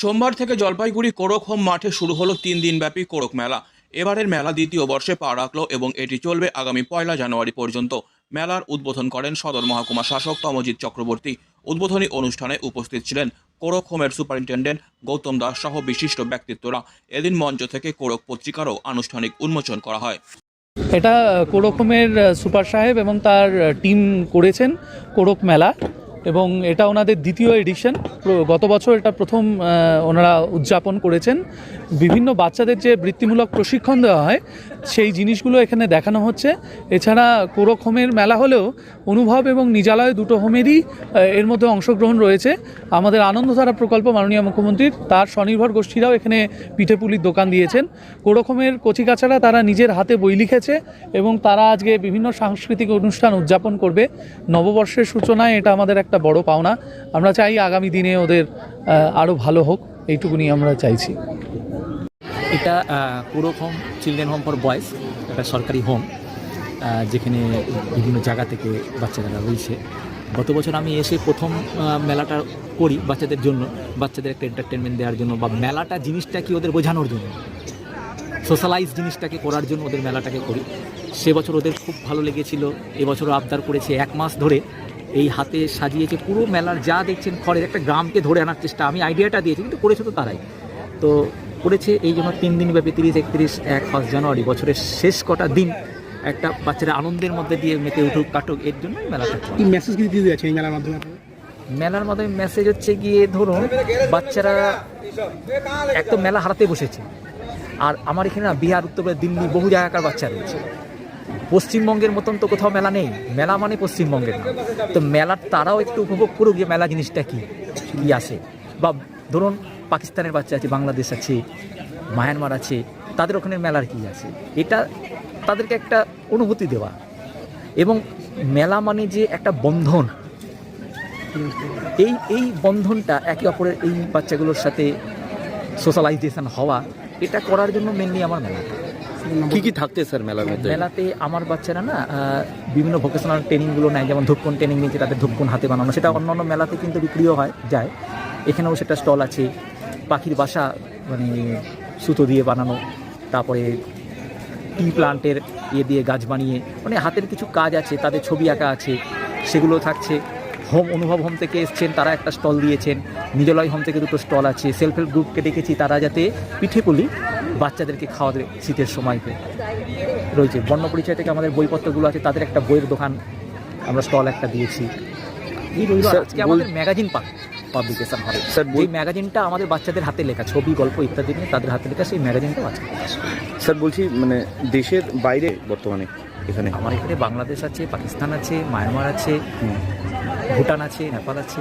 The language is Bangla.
সোমবার থেকে জলপাইগুড়ি কোরক হোম মাঠে শুরু হলো তিন দিনব্যাপী কোরক মেলা। এবারের মেলা দ্বিতীয় বর্ষে পা রাখল এবং এটি চলবে আগামী পয়লা জানুয়ারি পর্যন্ত। মেলার উদ্বোধন করেন সদর মহকুমা শাসক তমজিৎ চক্রবর্তী। উদ্বোধনী অনুষ্ঠানে উপস্থিত ছিলেন কোরক হোমের সুপারিনটেন্ডেন্ট গৌতম দাস সহ বিশিষ্ট ব্যক্তিত্বরা। এদিন মঞ্চ থেকে কোরক পত্রিকারও আনুষ্ঠানিক উন্মোচন করা হয়। এটা কোরকমের সুপার সাহেব এবং তার টিম করেছেন কোরক মেলা। এবং এটা ওনাদের দ্বিতীয় এডিশন। গত বছর এটা প্রথম ওনারা উদযাপন করেছেন। বিভিন্ন বাচ্চাদের যে বৃত্তিমূলক প্রশিক্ষণ দেওয়া হয়, সেই জিনিসগুলো এখানে দেখানো হচ্ছে। এছাড়া কোরক হোমের মেলা হলেও অনুভব এবং নিজালয় দুটো হোমেরই এর মধ্যে অংশগ্রহণ রয়েছে। আমাদের আনন্দধারা প্রকল্প মাননীয় মুখ্যমন্ত্রীর, তার স্বনির্ভর গোষ্ঠীরাও এখানে পিঠেপুলির দোকান দিয়েছেন। কোরকমের কচিকাচারা তারা নিজের হাতে বই লিখেছে এবং তারা আজকে বিভিন্ন সাংস্কৃতিক অনুষ্ঠান উদযাপন করবে। নববর্ষের সূচনায় এটা আমাদের একটা বড় পাওনা। আমরা চাই আগামী দিনে ওদের আরও ভালো হোক, এইটুকুনি আমরা চাইছি। এটা পুরো home children home for boys একটা সরকারি হোম যেখানে বিভিন্ন জায়গা থেকে বাচ্চারা রয়েছে। গত বছর আমি এসে প্রথম মেলাটা করি বাচ্চাদের জন্য, বাচ্চাদের একটা এন্টারটেনমেন্ট দেওয়ার জন্য বা মেলাটা জিনিসটা কি ওদের বোঝানোর জন্য। সোশ্যালাইজ জিনিসটাকে করার জন্য ওদের মেলাটাকে করি। সে বছর ওদের খুব ভালো লেগেছিল এবছরও আবদার করেছে এক মাস ধরে। এই হাতে সাজিয়েছে পুরো মেলার যা দেখছেন খড়ের একটা গ্রামকে ধরে আনার চেষ্টা। আমি আইডিয়াটা দিয়েছি কিন্তু করেছে তো তারাই। তো করেছে এই জন্য তিন দিন ব্যাপী তিরিশ একত্রিশ এক ফার্স্ট জানুয়ারি বছরের শেষ কটা দিন একটা বাচ্চারা আনন্দের মধ্যে দিয়ে মেতে উঠুক কাটুক এর জন্যই মেলাটা কি মেসেজ কি দিতে যাচ্ছে এই মেলার মাধ্যমে মেলার মাধ্যমে মেসেজ হচ্ছে গিয়ে ধরুন বাচ্চারা এক তো মেলা হারাতে বসেছে। আর আমার এখানে না বিহার উত্তরপ্রদেশ দিল্লি বহু জায়গাকার বাচ্চা রয়েছে। পশ্চিমবঙ্গের মতন তো কোথাও মেলা নেই। মেলা মানে পশ্চিমবঙ্গের না তো মেলার তারাও একটু উপভোগ করুক যে মেলা জিনিসটা কি কি আসে বা ধরুন পাকিস্তানের বাচ্চা আছে, বাংলাদেশ আছে, মায়ানমার আছে, তাদের ওখানে মেলার কি আছে? এটা তাদেরকে একটা অনুভূতি দেওয়া। এবং মেলা মানে যে একটা বন্ধন। এই এই বন্ধনটা একে অপরের এই বাচ্চাগুলোর সাথে সোশ্যালাইজেশন হওয়া, এটা করার জন্য মেনলি আমার মেলা। কি কি থাকতে স্যার মেলার মধ্যে? মেলাতে আমার বাচ্চারা না বিভিন্ন ভোকেশনাল ট্রেনিংগুলো নেয়, যেমন ধূপকন ট্রেনিং নিয়েছে তাদের ধূপকন হাতে বানানো, সেটা অন্য অন্য মেলাতে কিন্তু বিক্রিও হয়, যায়। এখানেও সেটা স্টল আছে, পাখির বাসা মানে সুতো দিয়ে বানানো, তারপরে টি প্লান্টের ইয়ে দিয়ে গাছ বানিয়ে মানে হাতের কিছু কাজ আছে, তাদের ছবি আঁকা আছে, সেগুলো থাকছে। হোম, অনুভব হোম থেকে এসছেন, তারা একটা স্টল দিয়েছেন। নিজলয় হোম থেকে দুটো স্টল আছে সেলফ হেল্প গ্রুপকে ডেকেছি তারা যাতে পিঠে পুলি বাচ্চাদেরকে খাওয়াতে শীতের সময়তে রয়েছে। বর্ণ পরিচয় থেকে আমাদের বইপত্রগুলো আছে তাদের একটা বইয়ের দোকান আমরা স্টল একটা দিয়েছি। এই রইল আজকে আমাদের ম্যাগাজিন পাক পাবলিকেশন হবে। স্যার, বই- ম্যাগাজিনটা আমাদের বাচ্চাদের হাতে লেখা ছবি গল্প ইত্যাদি নিয়ে তাদের হাতে লেখা সেই ম্যাগাজিনটাও আছে। স্যার বলছি মানে দেশের বাইরে বর্তমানে এখানে? আমার এখানে বাংলাদেশ আছে পাকিস্তান আছে মায়ানমার আছে ভুটান আছে নেপাল আছে।